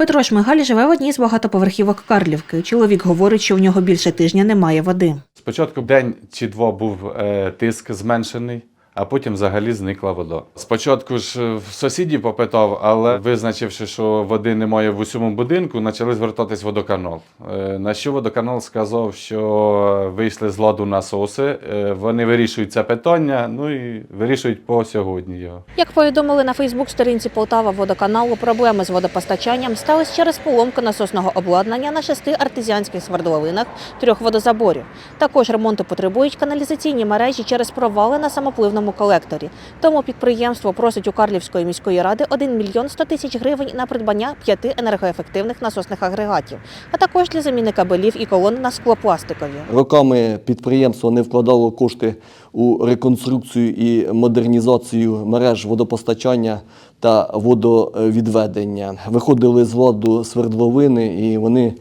Петро Шмигаль живе в одній з багатоповерхівок Карлівки. Чоловік говорить, що в нього більше тижня немає води. Спочатку день чи два був е, тиск зменшений, а потім взагалі зникла вода. Спочатку ж е, в сусідів попитав, але визначивши, що води немає в усьому будинку, почали звертатись водоканал. Е, на що водоканал сказав, що вийшли з ладу насоси, е, вони вирішують це питання, ну і вирішують по сьогодні його. Як повідомили на Фейсбук-сторінці Полтава водоканалу, проблеми з водопостачанням стались через поломку насосного обладнання на шести артезіанських свердловинах трьох водозаборів. Також ремонту потребують каналізаційні мережі через провали на самопливному колекторі. Тому підприємство просить у Карлівської міської ради 1 мільйон 100 тисяч гривень на придбання п'яти енергоефективних насосних агрегатів, а також для заміни кабелів і колон на склопластикові. Роками підприємство не вкладало кошти у реконструкцію і модернізацію мереж водопостачання та водовідведення. Виходили з ладу свердловини і вони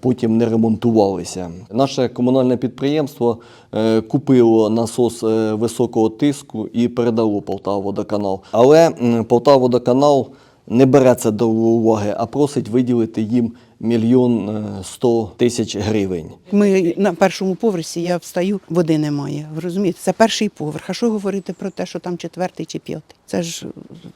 потім не ремонтувалися. Наше комунальне підприємство е, купило насос е, високого тиску і передало Полтаводоканал. Але м, Полтаводоканал не бере це до уваги, а просить виділити їм мільйон е, сто тисяч гривень. Ми на першому поверсі, я встаю, води немає. Ви розумієте, це перший поверх. А що говорити про те, що там четвертий чи п'ятий? Це ж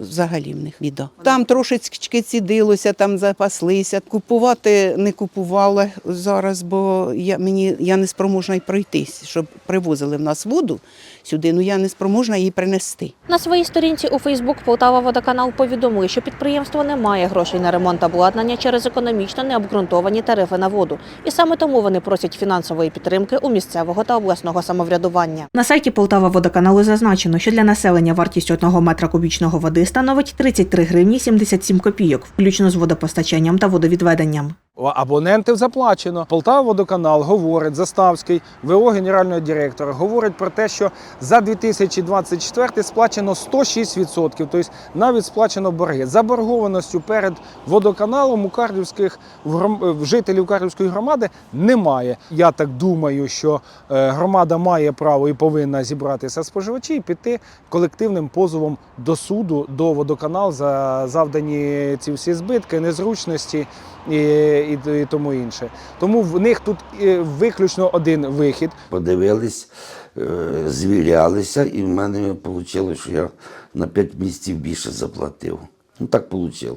взагалі в них біда. Там трошечки цідилося, там запаслися. Купувати не купували зараз, бо я, мені, я не спроможна й пройтись, щоб привозили в нас воду сюди, ну я не спроможна її принести. На своїй сторінці у Фейсбук Полтава водоканал повідомили, що підприємство не має грошей на ремонт обладнання через економічно необґрунтовані тарифи на воду, і саме тому вони просять фінансової підтримки у місцевого та обласного самоврядування. На сайті Полтава водоканалу зазначено, що для населення вартість одного метра кубічного води становить 33 гривні 77 копійок, включно з водопостачанням та водовідведенням. Абонентів заплачено. Полтава водоканал говорить, Заставський, ВО генерального директора, говорить про те, що за 2024 сплачено 106%, тобто навіть сплачено борги. Заборгованостю перед водоканалом у Карлівських в жителів Карлівської громади немає. Я так думаю, що е, громада має право і повинна зібратися споживачі і піти колективним позовом до суду, до водоканал за завдані ці всі збитки, незручності і, і тому інше. Тому в них тут е, виключно один вихід. подивились, е, звірялися, і в мене вийшло, що я на 5 місяців більше заплатив. Ну так вийшло.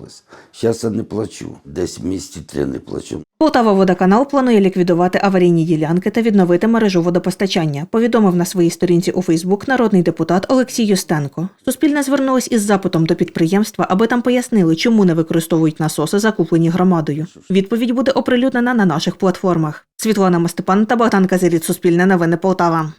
Зараз я не плачу. Десь місяці три не плачу. Полтава водоканал планує ліквідувати аварійні ділянки та відновити мережу водопостачання. Повідомив на своїй сторінці у Фейсбук народний депутат Олексій Юстенко. Суспільне звернулось із запитом до підприємства, аби там пояснили, чому не використовують насоси, закуплені громадою. Відповідь буде оприлюднена на наших платформах. Світлана Мостепан та Богдан Казиріт. Суспільне новини Полтава.